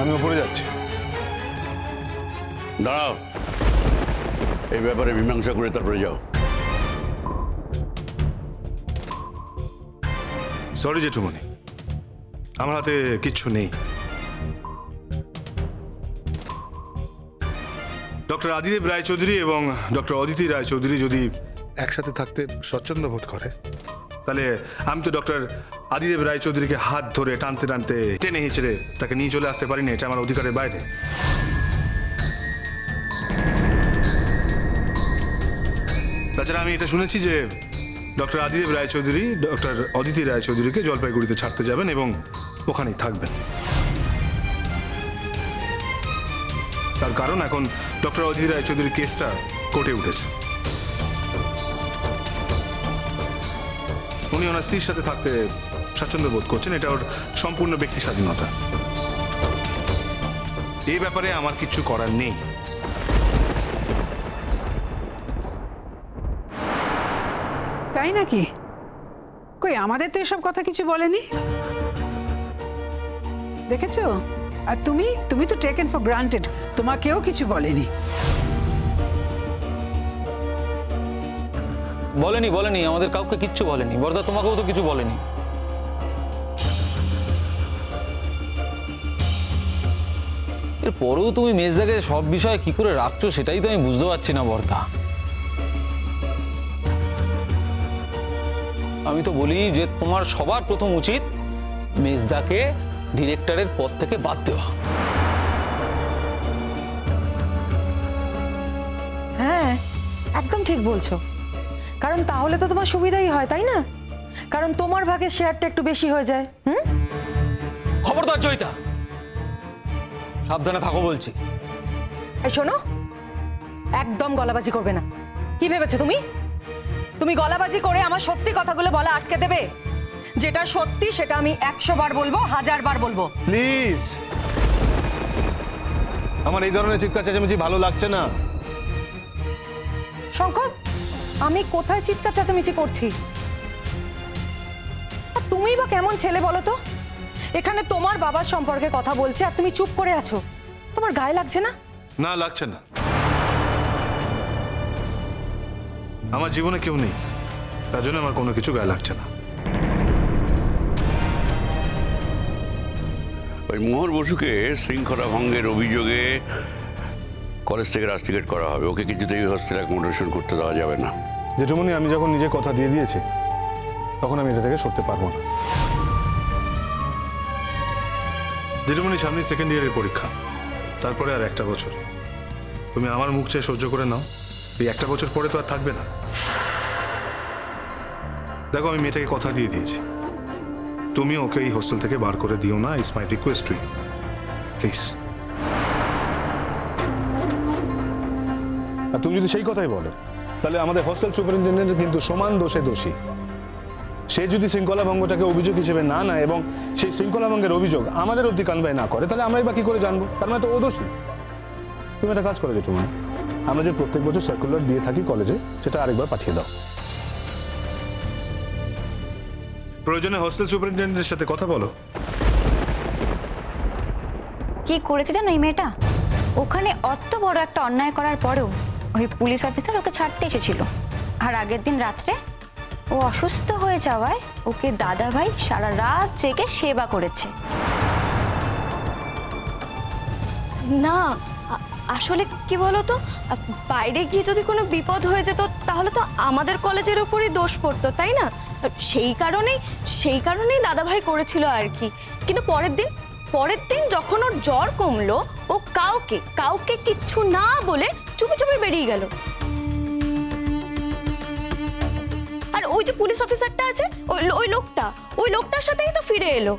আমি ওপরে যাচ্ছি। দাঁড়াও। এই ব্যাপারে মীমাংসা করে তারপরে যাও। সরি জেঠুমনি আমার হাতে কিচ্ছু নেই। ডক্টর আদিদেব রায়চৌধুরী এবং ডক্টর অদিতি রায়চৌধুরী যদি একসাথে থাকতে স্বচ্ছন্দ বোধ করে তাহলে আমি তো ডক্টর আদিদেব রায়চৌধুরীকে হাত ধরে টানতে টানতে টেনে হিঁচড়ে তাকে নিয়ে চলে আসতে পারিনি, এটা আমার অধিকারের বাইরে। তাছাড়া আমি এটা শুনেছি যে ডক্টর আদিদেব রায়চৌধুরী, ডক্টর অদিতি রায়চৌধুরীকে জলপাইগুড়িতে ছাড়তে যাবেন এবং ওখানেই থাকবেন। তার কারণ এখন ডক্টর অদিতি রায়চৌধুরীর কেসটা কোর্টে উঠেছে। উনি ওনার স্ত্রীর সাথে থাকতে স্বাচ্ছন্দ্য বোধ করছেন, এটা ওর সম্পূর্ণ ব্যক্তি স্বাধীনতা। এই ব্যাপারে আমার কিচ্ছু করার নেই। তাই নাকি? কই, আমাদের তো এসব কথা কিছু বলেনি? দেখেছ? আর তুমি? তুমি তো টেকেন ফর গ্রান্টেড তোমাকেও কিছু বলেনি। বলেনি বলেনি, আমাদের কাউকে কিচ্ছু বলেনি। বরদা, তোমাকেও তো কিছু বলেনি। এরপরেও তুমি মেজদাকে সব বিষয়ে কি করে রাখছো সেটাই তো আমি বুঝতে পারছি না, বর্দা। আমি তো বলি যে তোমার সবার প্রথম উচিত মেজদাকে ডিরেক্টরের পদ থেকে বাদ দেওয়া। হ্যাঁ একদম ঠিক বলছো। কারণ তাহলে তো তোমার সুবিধাই হয় তাই না? কারণ তোমার ভাগে শেয়ারটা একটু বেশি হয়ে যায় হুম? খবরদার জয়িতা সাবধানে থাকো বলছি। এই শোনো একদম গলাবাজি করবে না। কি ভেবেছো তুমি? তুমি গলাবাজি করে আমার সত্যি কথাগুলো বলা আটকে দেবে? যেটা সত্যি সেটা আমি একশো বার বলব হাজার বার বলব। প্লিজ। আমার এই ধরনের চিৎকার চেঁচামেচি ভালো লাগছে না। শঙ্কর আমি কোথায় চিৎকার চেঁচামেচি করছি? তুমি বা কেমন ছেলে বলো তো? এখানে তোমার বাবার সম্পর্কে কথা বলছে আর তুমি চুপ করে আছো। তোমার গায়ে লাগছে না? না লাগছে না। আমার জীবনে কেউ নেই। তার জন্য আমার কোনো কিছু গায়ে লাগছে না। ওই মোহর বসুকে শৃঙ্খলা ভঙ্গের অভিযোগে কলেজ থেকে রাস্টিকেট করা হবে। ওকে কিছুতেই হোস্টেল অ্যাকোমোডেশন করতে দেওয়া যাবে না। জেঠুমনি আমি যখন নিজে কথা দিয়ে দিয়েছি তখন আমি এটা থেকে সরতে পারব না। জেঠুমনি সামনে সেকেন্ড ইয়ারের পরীক্ষা। তারপরে আর একটা বছর। তুমি আমার মুখ চেয়ে সহ্য করে নাও। এই একটা বছর পরে তো আর থাকবে না। দেখো আমি মেয়েটাকে কথা দিয়ে দিয়েছি। তুমি ওকে এই হোস্টেল থেকে বার করে দিও না is my request to you please আর তুমি যদি সেই কথাই বলো, তাহলে আমাদের হোস্টেল সুপারিনটেন্ডেন্ট কিন্তু সমান দোষে দোষী। সে যদি শৃঙ্খলা ভঙ্গটাকে অভিযোগ হিসেবে না নেয় এবং সেই শৃঙ্খলা ভঙ্গের অভিযোগ আমাদের অব্দি কানবাই না করে, তাহলে আমরাই বা কি করে জানব? তার মানে তো ও দোষী। তুমি একটা কাজ করে যেটু আমরা যে প্রত্যেক বছর সার্কুলার দিয়ে থাকি কলেজে সেটা আরেকবার পাঠিয়ে দাও। প্রয়োজনে হোস্টেল সুপারিনটেন্ডেন্টের সাথে কথা বলো। কি করেছে জানো এই মেয়েটা? ওখানে অত বড় একটা অন্যায় করার পরেও ওই পুলিশ অফিসার ওকে ছাড়তে এসেছিল। আর আগের দিন রাত্রে ও অসুস্থ হয়ে যাওয়ায় ওকে দাদা ভাই সারা রাত জেগে সেবা করেছে। না আসলে কি বলতো? বাইরে গিয়ে যদি কোনো বিপদ হয়ে যেত, তাহলে তো আমাদের কলেজের উপরই দোষ পড়তো, তাই না? সেই কারণেই সেই কারণেই দাদাভাই করেছিল আর কি। কিন্তু পরের দিন পরের দিন যখন ওর জ্বর কমলো, ও কাউকে কাউকে কিচ্ছু না বলে চুপি চুপি বেরিয়ে গেল। আর ওই যে পুলিশ অফিসারটা আছে ওই ওই লোকটা ওই লোকটার সাথেই তো ফিরে এলো।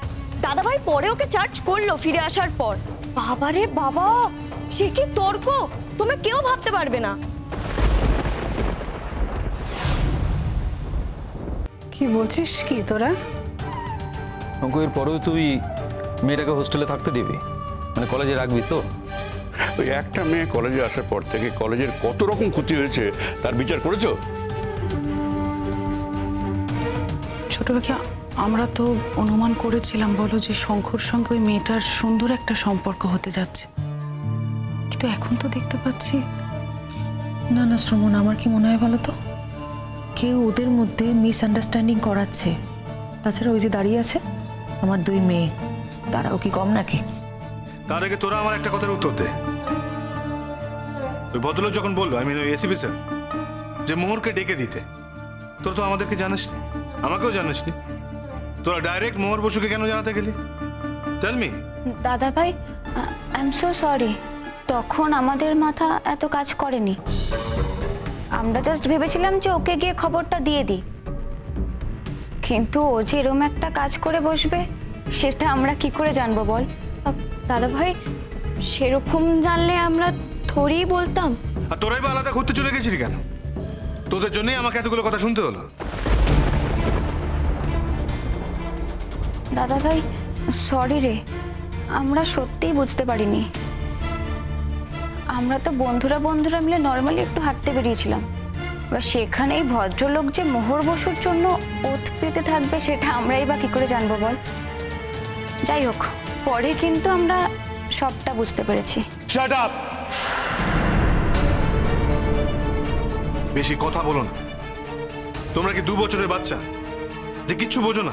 দাদাভাই পরে ওকে চার্জ করল ফিরে আসার পর। বাবারে বাবা সে কি তর্ক? তোমরা কেউ ভাবতে পারবে না। কি বলছিস কি তোরা? অঙ্ক এর পরেও তুই মেয়েটাকে হোস্টেলে থাকতে দিবি? মানে কলেজে রাখবি তো? ওই একটা মেয়ে কলেজে আসার পর থেকে কলেজের কত রকম ক্ষতি হয়েছে তার বিচার করেছ? ছোট কাকি আমরা তো অনুমান করেছিলাম বলো যে শঙ্কর সঙ্গে ওই মেয়েটার সুন্দর একটা সম্পর্ক হতে যাচ্ছে। কিন্তু এখন তো দেখতে পাচ্ছি না না শ্রমণ আমার কি মনে হয় বলো তো? কেউ ওদের মধ্যে মিসআন্ডারস্ট্যান্ডিং করাচ্ছে। তাছাড়া ওই যে দাঁড়িয়ে আছে আমার দুই মেয়ে তারাও কি কম নাকি? তার আগে তোরা আমার একটা কথার উত্তর দে। ওই ভদ্রলোক যখন বলল আই মিন ওই এসিপি স্যার যে মোহরকে ডেকে দিতে তোর তো আমাদেরকে জানিসনি আমাকেও জানিসনি। তোরা ডাইরেক্ট মোহর বসুকে কেন জানাতে গেলি? টেল মি দাদা ভাই আই এম সো সরি তখন আমাদের মাথা এত কাজ করেনি। আমরা জাস্ট ভেবেছিলাম যে ওকে গিয়ে খবরটা দিয়ে দিই। কিন্তু ও যে এরম একটা কাজ করে বসবে সেটা আমরা কি করে জানব বল? দাদা ভাই সেরকম জানলে আমরা থোড়েই বলতাম। আর তোরাই বা আলাদা ঘুরতে চলে গেছিলি কেন? তোদের জন্যই আমাকে এতগুলো কথা শুনতে হলো। দাদা ভাই সরি রে আমরা সত্যিই বুঝতে পারিনি। আমরা তো বন্ধুরা বন্ধুরা মিলে নর্মালি একটু হাঁটতে বেরিয়েছিলাম। এবার সেখানেই ভদ্রলোক যে মোহর বসুর জন্য ওত পেতে থাকবে সেটা আমরাই বা কি করে জানব বল? যাই হোক পরে কিন্তু আমরা সবটা বুঝতে পেরেছি। শাট আপ বেশি কথা বলো না। তোমরা কি দু বছরের বাচ্চা? যে কিচ্ছু বোঝো না।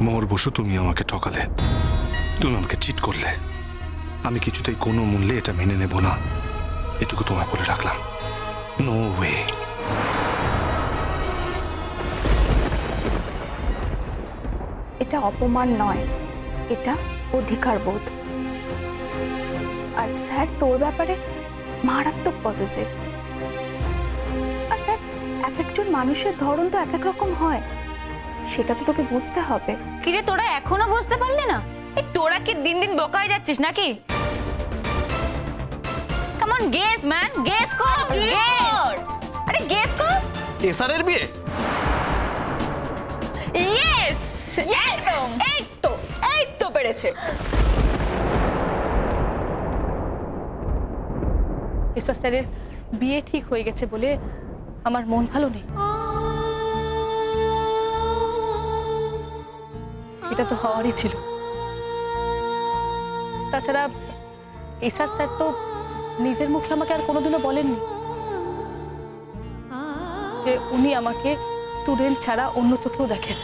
মোহর বসু, তুমি আমাকে ঠকালে। তুমি আমাকে চিট করলে। আমি কিছুতেই কোনো মূল্যে এটা মেনে নেব না। এটুকু তোমায় বলে রাখলাম। নো ওয়ে এটা অপমান নয় এটা অধিকার বোধ। আর স্যার তোর ব্যাপারে মারাত্মক পজিটিভ আর দেখ এক একজন মানুষের ধরন তো এক এক রকম হয়। সেটা তো তোকে বুঝতে হবে। কিরে তোরা এখনও বুঝতে পারলি না? এই তোরা কি দিন দিন বোকা হয়ে যাচ্ছিস নাকি? Come on guess man guess কর গেস আরে গেস কর এসআরের বিয়ে ইয়েস একদম এই তো এই তো পেরেছে। এসা স্যারের বিয়ে ঠিক হয়ে গেছে বলে আমার মন ভালো নেই। এটা তো হওয়ারই ছিল। তাছাড়া এসার স্যার তো নিজের মুখে আমাকে আর কোনোদিনও বলেননি যে উনি আমাকে স্টুডেন্ট ছাড়া অন্য চোখেও দেখেন।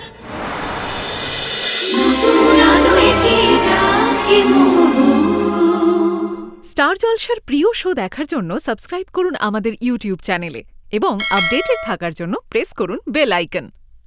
স্টার জলসার প্রিয় শো দেখার জন্য সাবস্ক্রাইব করুন আমাদের ইউটিউব চ্যানেলে এবং আপডেটেড থাকার জন্য প্রেস করুন বেল আইকন।